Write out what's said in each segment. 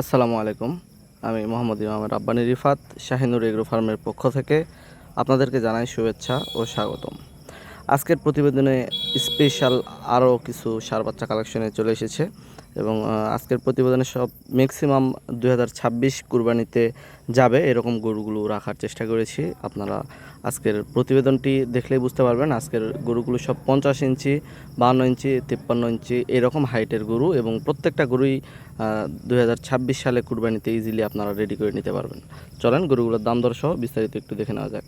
আসসালামু আলাইকুম। আমি মোহাম্মদ ইমাম রাব্বানি রিফাত শাহিনুর এগ্রো ফার্মের পক্ষ থেকে আপনাদেরকে জানাই শুভেচ্ছা ও স্বাগতম। আজকের প্রতিবেদনে স্পেশাল আরও কিছু সার বাচ্চা কালেকশনে চলে এসেছে। এবং আজকের প্রতিবেদনে সব ম্যাক্সিমাম দুই হাজার ছাব্বিশ কুরবানিতে যাবে এরকম গরুগুলো রাখার চেষ্টা করেছি। আপনারা আজকের প্রতিবেদনটি দেখলেই বুঝতে পারবেন, আজকের গরুগুলো সব পঞ্চাশ ইঞ্চি, বাহান্ন ইঞ্চি, তিপ্পান্ন ইঞ্চি এরকম হাইটের গরু এবং প্রত্যেকটা গরুই দুই হাজার ছাব্বিশ সালে কুরবানিতে ইজিলি আপনারা রেডি করে নিতে পারবেন। চলেন গরুগুলোর দাম দর সহ বিস্তারিত একটু দেখে নেওয়া যাক।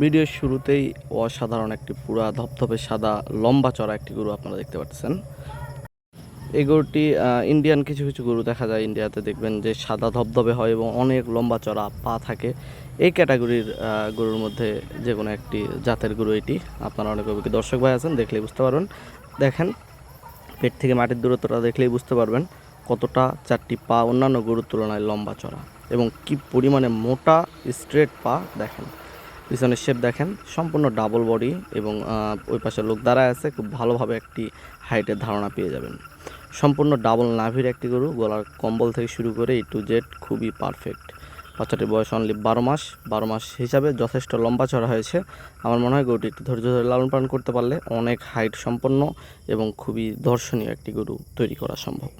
ভিডিওর শুরুতেই অসাধারণ একটি পুরা ধপধপে সাদা লম্বা চড়া একটি গরু আপনারা দেখতে পাচ্ছেন। এই গরুটি ইন্ডিয়ান কিছু কিছু গরু দেখা যায় ইন্ডিয়াতে দেখবেন যে সাদা ধবধবে হয় এবং অনেক লম্বা চড়া পা থাকে। এই ক্যাটাগরির গরুর মধ্যে যে কোনো একটি জাতের গরু এটি। আপনারা অনেক দর্শক ভাই আছেন, দেখলেই বুঝতে পারবেন। দেখেন, পেট থেকে মাটির দূরত্বটা দেখলেই বুঝতে পারবেন কতটা চারটি পা অন্যান্য গরুর তুলনায় লম্বা চড়া এবং কি পরিমাণে মোটা স্ট্রেট পা, দেখেন। পিছনের শেপ দেখেন, সম্পূর্ণ ডাবল বডি এবং ওই পাশে লোক দাঁড়ায় আছে, খুব ভালোভাবে একটি হাইটের ধারণা পেয়ে যাবেন। সম্পূর্ণ ডাবল নাভির একটি গরু, গলার কম্বল থেকে শুরু করে টু জেড খুবই পারফেক্ট বাচ্চাটির বয়স অনলি বারো মাস বারো মাস হিসাবে যথেষ্ট লম্বা চড়া হয়েছে। আমার মনে হয় গরুটি একটু ধৈর্য ধরে লালন পালন করতে পারলে অনেক হাইট সম্পন্ন এবং খুবই দর্শনীয় একটি গরু তৈরি করা সম্ভব।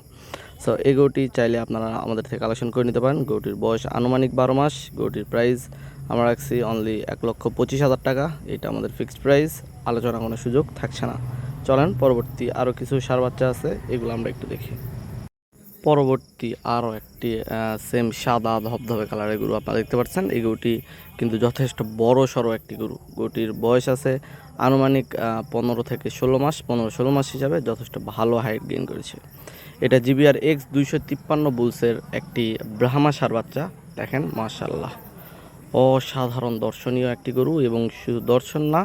সো এই গরুটি চাইলে আপনারা আমাদের থেকে কালেকশন করে নিতে পারেন। গরুটির বয়স আনুমানিক বারো মাস। গরুটির প্রাইস আমরা রাখছি অনলি এক লক্ষ পঁচিশ হাজার টাকা। এটা আমাদের ফিক্সড প্রাইস আলোচনা কোনো সুযোগ থাকছে না। চলেন, পরবর্তী আরও কিছু সার বাচ্চা আছে, এগুলো আমরা একটু দেখি। পরবর্তী আরও একটি সেম সাদা ধবধবে কালারের গরু আপনারা দেখতে পাচ্ছেন। এই গরুটি কিন্তু যথেষ্ট বড় সড়ো একটি গরু। গরুটির বয়স আছে আনুমানিক পনেরো থেকে ষোলো মাস। পনেরো ষোলো মাস হিসাবে যথেষ্ট ভালো হাইট গেইন করেছে। এটা জিবিআর এক্স দুইশো তিপ্পান্ন বুলসের একটি ব্রাহ্মা সার বাচ্চা, দেখেন মাশাল্লাহ অসাধারণ দর্শনীয় একটি গরু এবং শুধু দর্শন না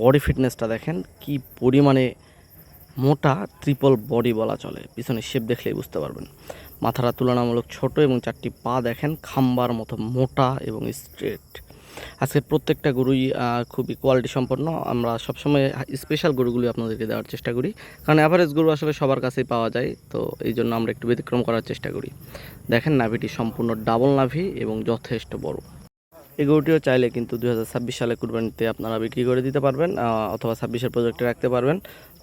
বডি ফিটনেসটা দেখেন, কি পরিমাণে মোটা ট্রিপল বডি বলা চলে। পিছনে শেপ দেখলেই বুঝতে পারবেন। মাথাটা তুলনামূলক ছোট এবং চারটি পা দেখেন, খাম্বার মতো মোটা এবং স্ট্রেট আজকের প্রত্যেকটা গরুই খুবই কোয়ালিটি সম্পন্ন। আমরা সবসময় স্পেশাল গরুগুলি আপনাদেরকে দেওয়ার চেষ্টা করি। কারণ অ্যাভারেজ গরু আসলে সবার কাছেই পাওয়া যায়, তো এই জন্য আমরা একটু ব্যতিক্রম করার চেষ্টা করি। দেখেন নাভিটি সম্পূর্ণ ডাবল নাভি এবং যথেষ্ট বড়। এই গরুটিও চাইলে কিন্তু দু হাজার ছাব্বিশ সালে কুরবানিতে আপনারা বিক্রি করে দিতে পারবেন অথবা ছাব্বিশের প্রজেক্টে রাখতে পারবেন।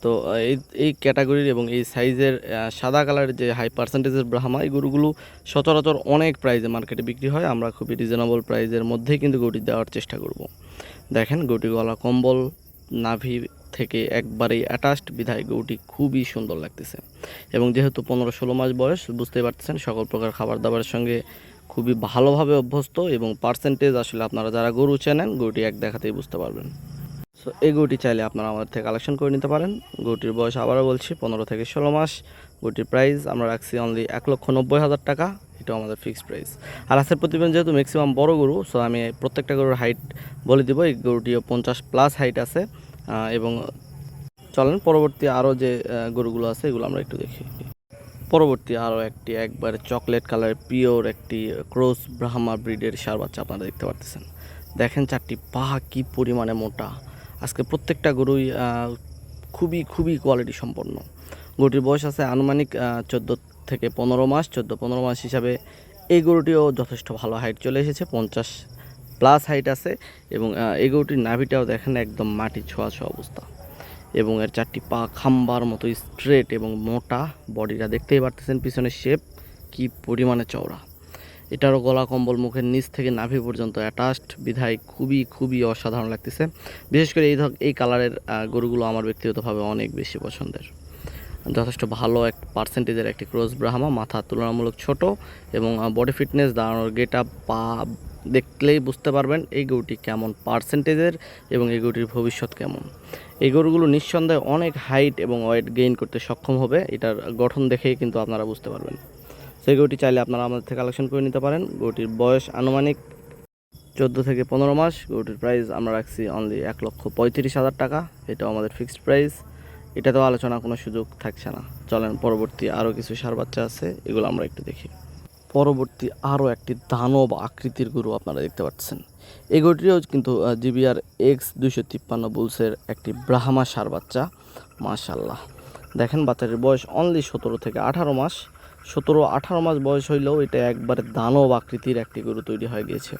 তো এই এই ক্যাটাগরির এবং এই সাইজের সাদা কালারের যে হাই পার্সেন্টেজের ব্রাহ্মা, এই গরুগুলো সচরাচর অনেক প্রাইজে মার্কেটে বিক্রি হয়। আমরা খুবই রিজনেবল প্রাইজের মধ্যেই কিন্তু গরুটি দেওয়ার চেষ্টা করব। দেখেন গরুটি গলা কম্বল, নাভি থেকে একবারেই অ্যাটাচড বিধায় গরুটি খুবই সুন্দর লাগতেছে। এবং যেহেতু পনেরো ষোলো মাস বয়স, বুঝতেই পারতেছেন, সকল প্রকার খাবার দাবারের সঙ্গে খুবই ভালোভাবে অভ্যস্ত এবং পার্সেন্টেজ আসলে আপনারা যারা গরু চেনেন, গরুটি এক দেখাতেই বুঝতে পারবেন। সো এই গরুটি চাইলে আপনারা আমাদের থেকে কালেকশন করে নিতে পারেন। গরুটির বয়স আবারও বলছি, পনেরো থেকে ষোলো মাস। গরুটির প্রাইস আমরা রাখছি অনলি এক লক্ষ নব্বই হাজার টাকা। এটাও আমাদের ফিক্সড প্রাইস আর আজকের প্রতিবেদন যেহেতু ম্যাক্সিমাম বড় গরু সো আমি প্রত্যেকটা গরুর হাইট বলে দিব। এই গরুটিও পঞ্চাশ প্লাস হাইট আছে। এবং চলেন, পরবর্তী আরও যে গরুগুলো আছে, এগুলো আমরা একটু দেখি। পরবর্তী আরও একটি, একবারে চকলেট কালারের পিওর একটি ক্রস ব্রাহ্মা ব্রিডের সার বাচ্চা আপনারা দেখতে পারতেছেন। দেখেন চারটি পা কি পরিমাণে মোটা। আজকে প্রত্যেকটা গরুই খুবই খুবই কোয়ালিটি সম্পন্ন। গরুটির বয়স আছে আনুমানিক চোদ্দ থেকে পনেরো মাস। চোদ্দ, পনেরো মাস হিসাবে এই গরুটিও যথেষ্ট ভালো হাইট চলে এসেছে, পঞ্চাশ প্লাস হাইট আছে এবং এই গরুটির নাভিটাও দেখেন একদম মাটি ছোঁয়া ছোঁয়া অবস্থা। এবং এর চারটি পা খাম্বার মতো স্ট্রেট এবং মোটা বডিটা দেখতেই পারতেছেন পিছনের শেপ কি পরিমাণে চওড়া। এটারও গলা কম্বল মুখের নিচ থেকে নাভি পর্যন্ত অ্যাটাচড বিধায় খুবই খুবই অসাধারণ লাগতেছে। বিশেষ করে এই ধর, এই কালারের গরুগুলো আমার ব্যক্তিগতভাবে অনেক বেশি পছন্দের। যথেষ্ট ভালো এক পার্সেন্টেজের একটি ক্রস ব্রাহ্মা, মাথা তুলনামূলক ছোট এবং বডি ফিটনেস দাঁড়ানোর গেট আপ পা দেখলেই বুঝতে পারবেন এই গরুটি কেমন পার্সেন্টেজের এবং এই গরুটির ভবিষ্যৎ কেমন। এই গরুগুলো নিঃসন্দেহে অনেক হাইট এবং ওয়েট গেইন করতে সক্ষম হবে, এটার গঠন দেখেই কিন্তু আপনারা বুঝতে পারবেন। সেই গরুটি চাইলে আপনারা আমাদের থেকে কালেকশন করে নিতে পারেন। গরুটির বয়স আনুমানিক চোদ্দ থেকে পনেরো মাস। গরুটির প্রাইস আমরা রাখছি অনলি এক লক্ষ পঁয়ত্রিশ হাজার টাকা। এটাও আমাদের ফিক্সড প্রাইস এটাতেও আলোচনা, কোনো সুযোগ থাকছে না। চলেন, পরবর্তী আরও কিছু সার বাচ্চা আছে, এগুলো আমরা একটু দেখি। পরবর্তী আরও একটি দানব আকৃতির গরু আপনারা দেখতে পাচ্ছেন। এই গরুটিও কিন্তু জিবিআর এক্স দুইশো তিপ্পান্ন বুলসের একটি ব্রাহ্মা সার বাচ্চা। মাশাল্লাহ দেখেন, বাচ্চাটির বয়স অনলি সতেরো থেকে আঠারো মাস। সতেরো আঠারো মাস বয়স হইলেও এটা একবারে দানব আকৃতির একটি গরু তৈরি হয়ে গিয়েছে।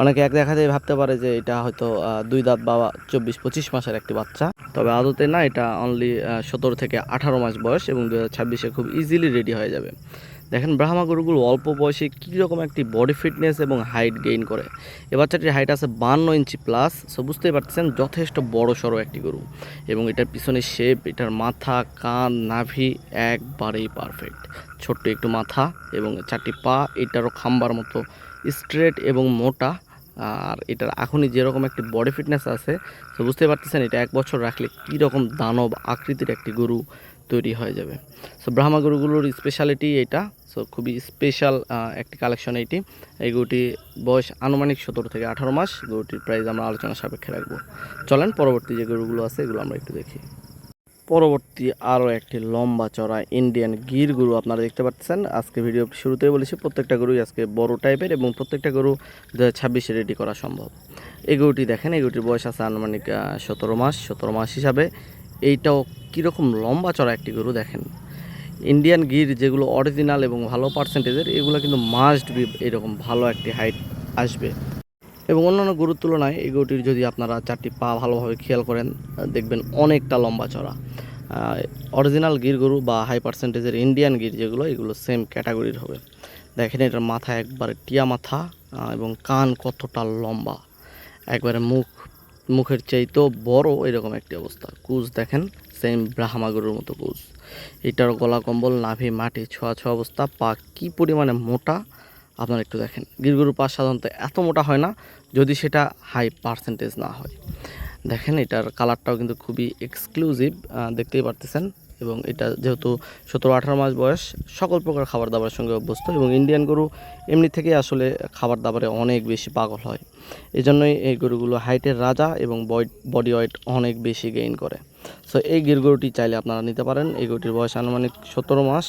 অনেকে এক দেখা যায় ভাবতে পারে যে এটা হয়তো দুই দাঁত বা চব্বিশ পঁচিশ মাসের একটি বাচ্চা। তবে আদতে না, এটা অনলি সতেরো থেকে আঠারো মাস বয়স এবং দু হাজার ছাব্বিশে খুব ইজিলি রেডি হয়ে যাবে। দেখেন ব্রাহ্মা গরুগুলো অল্প বয়সে কীরকম একটি বডি ফিটনেস এবং হাইট গেইন করে। এ বাচ্চাটির হাইট আছে বান্ন ইঞ্চি প্লাস সো বুঝতেই পারছেন যথেষ্ট বড় সড়ো একটি গরু। এবং এটার পিছনে শেপ এটার মাথা, কান, নাভি একবারেই পারফেক্ট ছোট্ট একটু মাথা এবং চারটি পা, এটারও খাম্বার মতো স্ট্রেট এবং মোটা। আর এটার এখনই যেরকম একটি বডি ফিটনেস আছে তো বুঝতে পারতেছেন এটা এক বছর রাখলে কীরকম দানব আকৃতির একটি গরু। তৈরি হয়ে যাবে। সো ব্রাহ্মা গরুগুলোর স্পেশালিটি এটা সো খুবই স্পেশাল একটি কালেকশন এইটি। এই গরুটি বয়স আনুমানিক সতেরো থেকে আঠারো মাস। গরুটির প্রাইস আমরা আলোচনা সাপেক্ষে রাখব। চলেন পরবর্তী যে গরুগুলো আছে, এগুলো আমরা একটু দেখি। পরবর্তী আরও একটি লম্বা চড়া ইন্ডিয়ান গির গরু আপনারা দেখতে পাচ্ছেন। আজকে ভিডিও শুরুতেই বলেছি, প্রত্যেকটা গরুই আজকে বড় টাইপের এবং প্রত্যেকটা গরু দু ছাব্বিশে রেডি করা সম্ভব। এই গরুটি দেখেন, এই গরুটির বয়স আছে আনুমানিক সতেরো মাস। সতেরো মাস হিসাবে এইটাও কীরকম লম্বা চড়া একটি গরু দেখেন। ইন্ডিয়ান গির যেগুলো অরিজিনাল এবং ভালো পার্সেন্টেজের এগুলো কিন্তু মাস্ট বি এরকম ভালো একটি হাইট আসবে। এবং অন্যান্য গরুর তুলনায় এই গরুটির যদি আপনারা চারটি পা ভালোভাবে খেয়াল করেন, দেখবেন অনেকটা লম্বা চড়া। অরিজিনাল গির গরু বা হাই পার্সেন্টেজের ইন্ডিয়ান গির যেগুলো, এগুলো সেম ক্যাটাগরির হবে। দেখেন এটার মাথা একবারে টিয়া মাথা এবং কান কতটা লম্বা। একবারে মুখ, মুখের চাইতেও বড় এরকম একটি অবস্থা। কুচ দেখেন সেম ব্রাহ্মা গরুর মতো কুচ এটার গলা কম্বল, নাভি, মাটি, ছোঁয়া ছোঁয়া অবস্থা, পা কী পরিমাণে মোটা? আপনারা একটু দেখেন। গিরগরুর পা সাধারণত এত মোটা হয় না, যদি সেটা হাই পার্সেন্টেজ না হয়। দেখেন, এটার কালারটাও কিন্তু খুবই এক্সক্লুসিভ দেখতেই পারতেছেন। এবং এটা যেহেতু সতেরো, আঠারো মাস বয়স, সকল প্রকার খাবার দাবারের সঙ্গে অভ্যস্ত এবং ইন্ডিয়ান গরু এমনি থেকেই আসলে খাবার দাবারে অনেক বেশি পাগল হয়। এই জন্যই এই গরুগুলো হাইটের রাজা এবং বডি ওয়েট অনেক বেশি গেইন করে। সো এই গির গরুটি চাইলে আপনারা নিতে পারেন। এই গরুটির বয়স আনুমানিক সতেরো মাস।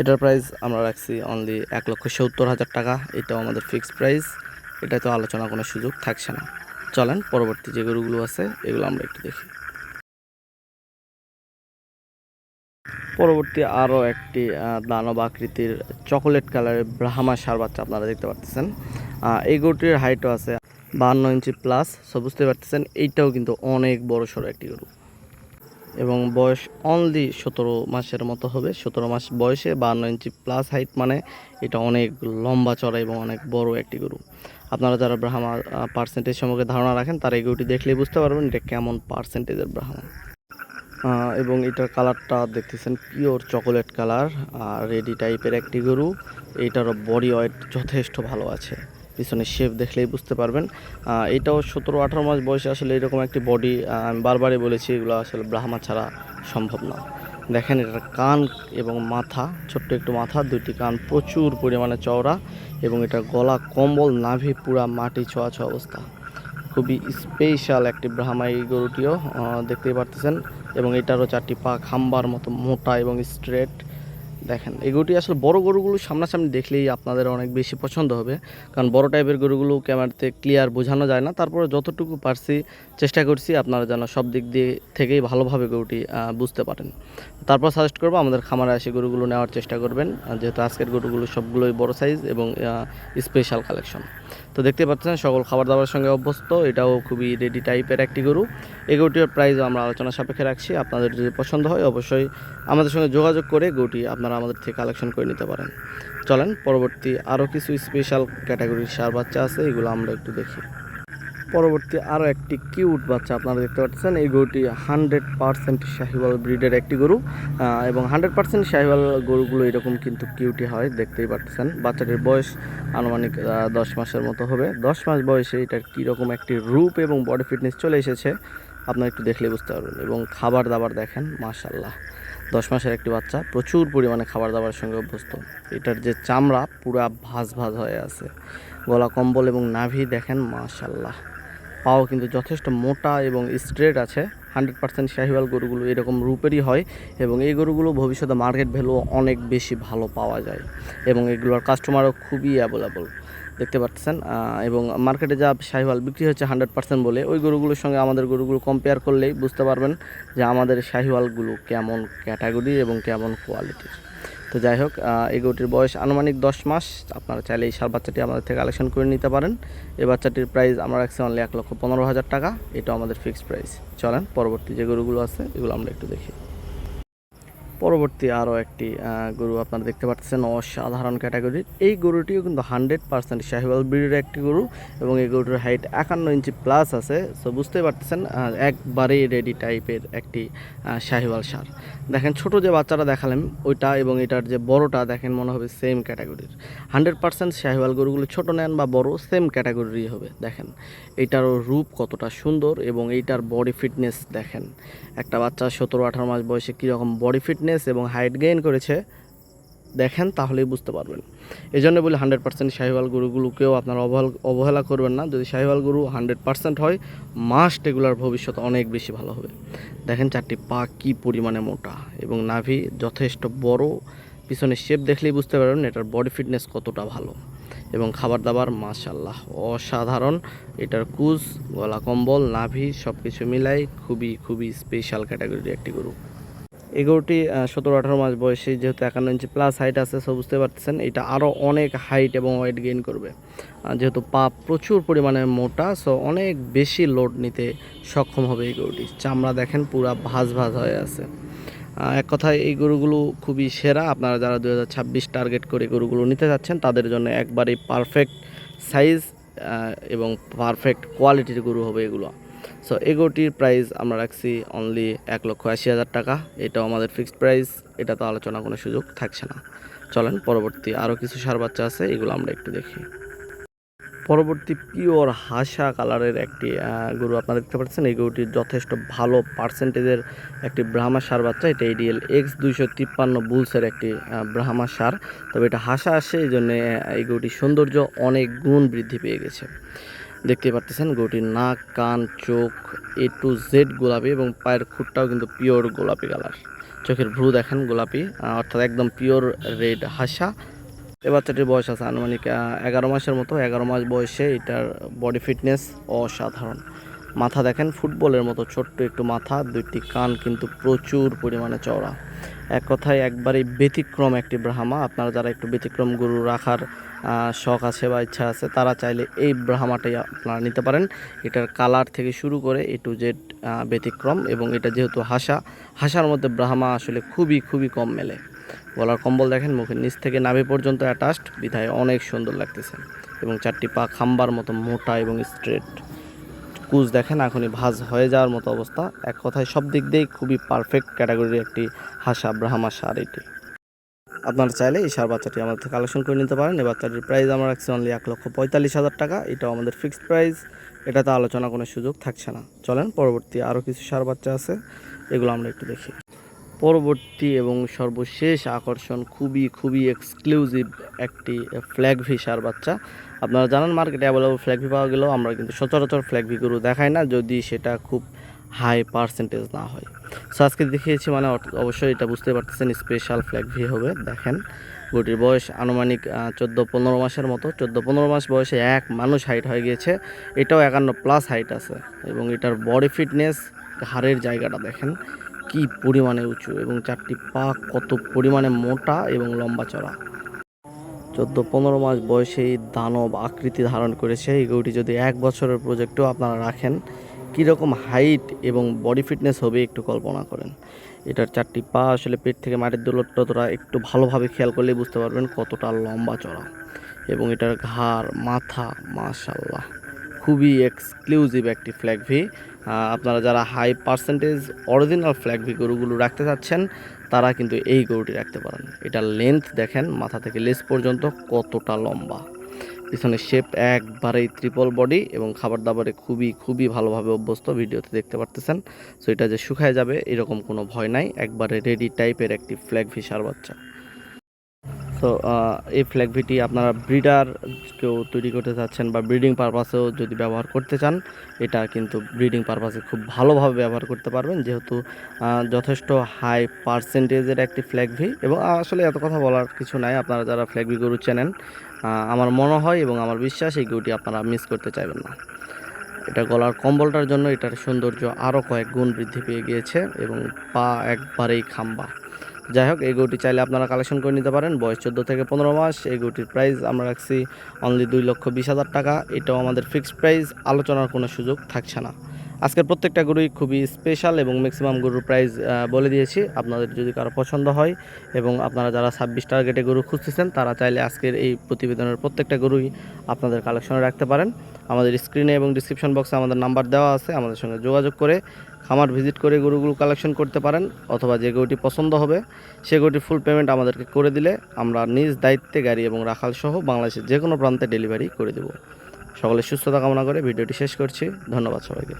এটার প্রাইস আমরা রাখছি অনলি এক লক্ষ সত্তর হাজার টাকা। এটাও আমাদের ফিক্সড প্রাইস এটা তো আলোচনা কোনো সুযোগ থাকছে না। চলেন, পরবর্তী যে গরুগুলো আছে, এগুলো আমরা একটু দেখি। পরবর্তী আরও একটি দানব আকৃতির চকোলেট কালারের ব্রাহ্মা সার বাচ্চা আপনারা দেখতে পাচ্ছেন। এই গরুটির হাইটও আছে বাহান্ন ইঞ্চি প্লাস সো বুঝতে পারতেছেন, এইটাও কিন্তু অনেক বড় সড়ো একটি গরু। এবং বয়স অনলি সতেরো মাসের মতো হবে, সতেরো মাস বয়সে বাহান্ন ইঞ্চি প্লাস হাইট মানে এটা অনেক লম্বা চড়া এবং অনেক বড় একটি গরু। আপনারা যারা ব্রাহ্মা পার্সেন্টেজ সম্পর্কে ধারণা রাখেন, তারা এই গরুটি দেখলেই বুঝতে পারবেন এটা কেমন পার্সেন্টেজের ব্রাহ্মা এবং এটার কালারটা দেখতেছেন পিওর চকোলেট কালার আর রেডি টাইপের একটি গরু। এইটারও বডি ওয়েট যথেষ্ট ভালো আছে। পিছনে শেপ দেখলেই বুঝতে পারবেন। এটাও সতেরো আঠারো মাস বয়সে আসলে এরকম একটি বডি আমি বারবারই বলেছি, এগুলো আসলে ব্রাহ্মা ছাড়া সম্ভব না। দেখেন এটার কান এবং মাথা, ছোট্ট একটু মাথা, দুইটি কান প্রচুর পরিমাণে চওড়া এবং এটার গলা কম্বল, নাভি পুরা মাটি ছোঁয়া অবস্থা। খুবই স্পেশাল একটি ব্রাহ্মা এই গরুটিও দেখতেই পারতেছেন। এবং এটারও চারটি পা খাম্বার মতো মোটা এবং স্ট্রেট দেখেন, এই গরুটি আসলে বড় গরুগুলো সামনাসামনি দেখলেই আপনাদের অনেক বেশি পছন্দ হবে। কারণ বড় টাইপের গরুগুলো ক্যামেরাতে ক্লিয়ার বোঝানো যায় না। তারপরে যতটুকু পারছি, চেষ্টা করছি আপনারা যেন সব দিক দিয়ে থেকেই ভালোভাবে গরুটি বুঝতে পারেন। তারপর সাজেস্ট করব, আমাদের খামারে এসে গরুগুলো নেওয়ার চেষ্টা করবেন। যেহেতু আজকের গরুগুলো সবগুলোই বড় সাইজ এবং স্পেশাল কালেকশন তো দেখতে পাচ্ছেন, সকল খাবার দাবার সঙ্গে অভ্যস্ত। এটাও খুবই রেডি টাইপের একটি গরু। এই গরুটির প্রাইস আমরা আলোচনা সাপেক্ষে রাখছি। আপনাদের যদি পছন্দ হয়, অবশ্যই আমাদের সঙ্গে যোগাযোগ করে গরুটি আপনারা আমাদের থেকে কালেকশন করে নিতে পারেন। চলেন, পরবর্তী আরও কিছু স্পেশাল ক্যাটাগরির সার বাচ্চা আছে, এগুলো আমরা একটু দেখি। পরবর্তী আরও একটি কিউট বাচ্চা আপনারা দেখতে পাচ্ছেন। এই গরুটি হান্ড্রেড পার্সেন্ট শাহিওয়াল ব্রিডের একটি গরু। এবং হান্ড্রেড পার্সেন্ট শাহিওয়াল গরুগুলো এরকম কিন্তু কিউটি হয়, দেখতেই পাচ্ছেন বাচ্চাটির বয়স আনুমানিক দশ মাসের মতো হবে। দশ মাস বয়সে এটার কীরকম একটি রূপ এবং বডি ফিটনেস চলে এসেছে, আপনারা একটু দেখলে বুঝতে পারবেন। এবং খাবার দাবার দেখেন মাশাল্লাহ দশ মাসের একটি বাচ্চা, প্রচুর পরিমাণে খাবার দাবারের সঙ্গে অভ্যস্ত। এটার যে চামড়া পুরা ভাজ ভাজ হয়ে আছে। গলা কম্বল এবং নাভি দেখেন মাশাল্লাহ পাও কিন্তু যথেষ্ট মোটা এবং স্ট্রেট আছে। হান্ড্রেড পার্সেন্ট শাহিওয়াল গরুগুলো এরকম রূপেরই হয় এবং এই গরুগুলো ভবিষ্যতে মার্কেট ভ্যালু অনেক বেশি ভালো পাওয়া যায় এবং এগুলোর কাস্টমারও খুবই অ্যাভেলেবল দেখতে পাচ্ছেন এবং মার্কেটে যা শাহিওয়াল বিক্রি হচ্ছে হান্ড্রেড পার্সেন্ট বলে, ওই গরুগুলোর সঙ্গে আমাদের গরুগুলো কম্পেয়ার করলেই বুঝতে পারবেন যে আমাদের শাহিওয়ালগুলো কেমন ক্যাটাগরি এবং কেমন কোয়ালিটির তো যাই হোক এই গরুটির বয়স আনুমানিক দশ মাস। আপনারা চাইলে এই সার বাচ্চাটি আমাদের থেকে কালেকশন করে নিতে পারেন। এই বাচ্চাটির প্রাইস আমরা রাখছি অনলি এক লক্ষ পনেরো হাজার টাকা। এটা আমাদের ফিক্সড প্রাইস চলেন, পরবর্তী যে গরুগুলো আছে, এগুলো আমরা একটু দেখি। পরবর্তী আরও একটি গরু আপনারা দেখতে পাচ্ছেন অসাধারণ ক্যাটাগরির এই গরুটিও কিন্তু হান্ড্রেড পার্সেন্ট শাহিওয়াল ব্রিডের একটি গরু এবং এই গরুটির হাইট একান্ন ইঞ্চি প্লাস আছে। সো বুঝতেই পারতেছেন একবারেই রেডি টাইপের একটি শাহিওয়াল সার। দেখেন, ছোট যে বাচ্চাটা দেখালাম, ওইটা এবং এটার যে বড়টা দেখেন মনে হবে সেম ক্যাটাগরির হান্ড্রেড পার্সেন্ট শাহিওয়াল গরুগুলো ছোট নেন বা বড় সেম ক্যাটাগরিরই হবে। দেখেন এইটারও রূপ কতটা সুন্দর এবং এইটার বডি ফিটনেস দেখেন। একটা বাচ্চা সতেরো আঠারো মাস বয়সে কীরকম বডি ফিটনেস এবং হাইট গেইন করেছে, দেখেন তাহলেই বুঝতে পারবেন। এই জন্য বলি হান্ড্রেড পার্সেন্ট শাহিওয়াল গরুগুলোকেও আপনারা অবহেল, অবহেলা করবেন না। যদি শাহিওয়াল গরু হান্ড্রেড পার্সেন্ট হয় মাস্ট এগুলার ভবিষ্যৎ অনেক বেশি ভালো হবে। দেখেন চারটি পা কী পরিমাণে মোটা এবং নাভি যথেষ্ট বড়। পিছনের শেপ দেখলেই বুঝতে পারবেন এটার বডি ফিটনেস কতটা ভালো। এবং খাবার দাবার মাশাল্লাহ অসাধারণ। এটার কুজ, গলা কম্বল, নাভি সব কিছু মিলাই খুবই খুবই স্পেশাল ক্যাটাগরির একটি গরু। এই গরুটি সতেরো, আঠারো মাস বয়সে যেহেতু একান্ন ইঞ্চি প্লাস হাইট আছে সো বুঝতে পারতেছেন, এটা আরও অনেক হাইট এবং ওয়েট গেইন করবে। যেহেতু পা প্রচুর পরিমাণে মোটা সো অনেক বেশি লোড নিতে সক্ষম হবে এই গরুটি। চামড়া দেখেন পুরা ভাজ ভাজ হয়ে আছে। এক কথায় এই গরুগুলো খুবই সেরা। আপনারা যারা দু হাজার ছাব্বিশ টার্গেট করে গরুগুলো নিতে যাচ্ছেন, তাদের জন্য একবারেই পারফেক্ট সাইজ এবং পারফেক্ট কোয়ালিটির গরু হবে এগুলো। সো এগোটির প্রাইস আমরা রাখছি অনলি এক লক্ষ আশি হাজার টাকা। এটাও আমাদের ফিক্সড প্রাইস এটা তো আলোচনা, কোনো সুযোগ থাকছে না। চলেন, পরবর্তী আরও কিছু সার বাচ্চা আছে, এগুলো আমরা একটু দেখি। পরবর্তী পিওর হাসা কালারের একটি গরু আপনারা দেখতে পাচ্ছেন, এই গরুটির যথেষ্ট ভালো পার্সেন্টেজের একটি ব্রাহ্মা সার বাচ্চা। এটা এডিএল এক্স দুইশো তিপ্পান্ন বুলসের একটি ব্রাহ্মা সার। তবে এটা হাসা আসে, এই জন্যে এই গরুটির সৌন্দর্য অনেক গুণ বৃদ্ধি পেয়ে গেছে। দেখতে পাচ্ছেন গরুটির নাক, কান, চোখ এ টু জেড গোলাপি এবং পায়ের খুঁটটাও কিন্তু পিওর গোলাপি কালার চোখের ভ্রু দেখেন, গোলাপি অর্থাৎ একদম পিওর রেড হাসা। এ বাচ্চাটির বয়স আছে আনুমানিক এগারো মাসের মতো। এগারো মাস বয়সে এটার বডি ফিটনেস অসাধারণ। মাথা দেখেন, ফুটবলের মতো ছোট্ট একটু মাথা, দুইটি কান কিন্তু প্রচুর পরিমাণে চওড়া। এক কথায় একবারেই ব্যতিক্রম একটি ব্রাহ্মা। আপনারা যারা একটু ব্যতিক্রম গরু রাখার শখ আছে বা ইচ্ছা আছে, তারা চাইলে এই ব্রাহ্মাটাই আপনারা নিতে পারেন। এটার কালার থেকে শুরু করে এ টু জেড ব্যতিক্রম এবং এটা যেহেতু হাসা, হাসার মধ্যে ব্রাহ্মা আসলে খুবই খুবই কম মেলে। গলার কম্বল দেখেন, মুখের নিচ থেকে নাভি পর্যন্ত অ্যাটাচড বিধায় অনেক সুন্দর লাগতেছে এবং চারটি পা খাম্বার মতো মোটা এবং স্ট্রেট কুচ দেখেন, এখনই ভাজ হয়ে যাওয়ার মতো অবস্থা। এক কথায় সব দিক দিয়েই খুবই পারফেক্ট ক্যাটাগরির একটি হাসা, ব্রাহ্মা সার এটি আপনারা চাইলে এই সার বাচ্চাটি আমাদের কালেকশন করে নিতে পারেন। এই বাচ্চাটির প্রাইস আমরা রাখছি অনলি এক লক্ষ পঁয়তাল্লিশ হাজার টাকা। এটাও আমাদের ফিক্সড প্রাইস এটাতে আলোচনা কোনো সুযোগ থাকছে না। চলেন, পরবর্তী আরও কিছু সার বাচ্চা আছে। এগুলো আমরা একটু দেখি। পরবর্তী এবং সর্বশেষ আকর্ষণ খুবই খুবই এক্সক্লুসিভ একটি ফ্ল্যাগ ভি সার বাচ্চা। আপনারা জানেন মার্কেটে অ্যাভেলেবল ফ্ল্যাগ ভি পাওয়া গেলেও আমরা কিন্তু সচরাচর ফ্ল্যাগ ভি গরু দেখাই না। যদি সেটা খুব হাই পার্সেন্টেজ না হয়। সো আজকে দেখিয়েছি মানে অবশ্যই এটা বুঝতে পারতেছেন স্পেশাল ফ্ল্যাগ ভি হবে, দেখেন। গরুটির বয়স আনুমানিক চোদ্দ পনেরো মাসের মতো। চোদ্দ পনেরো মাস বয়সে এক মানুষ হাইট হয়ে গিয়েছে। এটাও একান্ন প্লাস হাইট আছে এবং এটার বডি ফিটনেস হাড়ের জায়গাটা দেখেন, কি পরিমাণে উঁচু এবং চারটি পা কত পরিমাণে মোটা এবং লম্বা চড়া। চোদ্দ পনেরো মাস বয়সে এই দানব আকৃতি ধারণ করেছে। এই গরুটি যদি এক বছরের প্রজেক্টেও আপনারা রাখেন কীরকম হাইট এবং বডি ফিটনেস হবে একটু কল্পনা করেন। এটার চারটি পা আসলে পেট থেকে মাটির দূরত্বটা একটু ভালোভাবে খেয়াল করলেই বুঝতে পারবেন কতটা লম্বা চড়া। এবং এটার ঘাড়, মাথা মাশাল্লাহ খুবই এক্সক্লুসিভ একটি ফ্ল্যাগ ভি আপনারা যারা high percentage original Fleckvieh গরুগুলো রাখতে চাচ্ছেন, তারা কিন্তু এই গরুটি রাখতে পারেন। এটার লেন্থ দেখেন, মাথা থেকে লেস পর্যন্ত কতটা লম্বা। পিছনের শেপ একবারেই ট্রিপল বডি এবং খাবার দাবারে খুবই খুবই ভালোভাবে অভ্যস্ত, ভিডিওতে দেখতে পারতেছেন। সো এটা যে শুকায় যাবে, এরকম কোনো ভয় নাই। একবারে রেডি টাইপের একটি ফ্ল্যাগ ফিশার বাচ্চা। তো এই ফ্ল্যাগ ভিটি আপনারা ব্রিডার কেউ তৈরি করতে চাচ্ছেন বা ব্রিডিং পারপাসেও যদি ব্যবহার করতে চান, এটা কিন্তু ব্রিডিং পারপাসে খুব ভালোভাবে ব্যবহার করতে পারবেন। যেহেতু যথেষ্ট হাই পার্সেন্টেজের একটি ফ্ল্যাগ ভি এবং আসলে এত কথা বলার কিছু নাই। আপনারা যারা ফ্ল্যাগ ভি গরু চেনেন আমার মনে হয় এবং আমার বিশ্বাস এই গরুটি আপনারা মিস করতে চাইবেন না। এটা গলার কম্বলটার জন্য এটার সৌন্দর্য আরও কয়েক গুণ বৃদ্ধি পেয়ে গিয়েছে এবং পা একবারেই খাম্বা। যাই হোক, এই গরুটি চাইলে আপনারা কালেকশন করে নিতে পারেন। বয়স চোদ্দ থেকে পনেরো মাস, এই গরুটির প্রাইস আমরা রাখছি অনলি দুই লক্ষ বিশ হাজার টাকা। এটাও আমাদের ফিক্সড প্রাইস আলোচনার কোনো সুযোগ থাকছে না। আজকের প্রত্যেকটা গরুই খুবই স্পেশাল এবং ম্যাক্সিমাম গরুর প্রাইস বলে দিয়েছি। আপনাদের যদি কারও পছন্দ হয় এবং আপনারা যারা ছাব্বিশ টার্গেটে গরু খুঁজতেছেন, তারা চাইলে আজকের এই প্রতিবেদনের প্রত্যেকটা গরুই আপনাদের কালেকশনে রাখতে পারেন। আমাদের স্ক্রিনে এবং ডিসক্রিপশন বক্সে আমাদের নাম্বার দেওয়া আছে। আমাদের সঙ্গে যোগাযোগ করে খামার ভিজিট করে গরুগুলো কালেকশন করতে পারেন, অথবা যে গরুটি পছন্দ হবে, সে গরুটি ফুল পেমেন্ট আমাদেরকে করে দিলে আমরা নিজ দায়িত্বে গাড়ি এবং রাখাল সহ বাংলাদেশের যে কোনো প্রান্তে ডেলিভারি করে দেব। সকলে সুস্থতা কামনা করে ভিডিওটি শেষ করছি, ধন্যবাদ সবাইকে।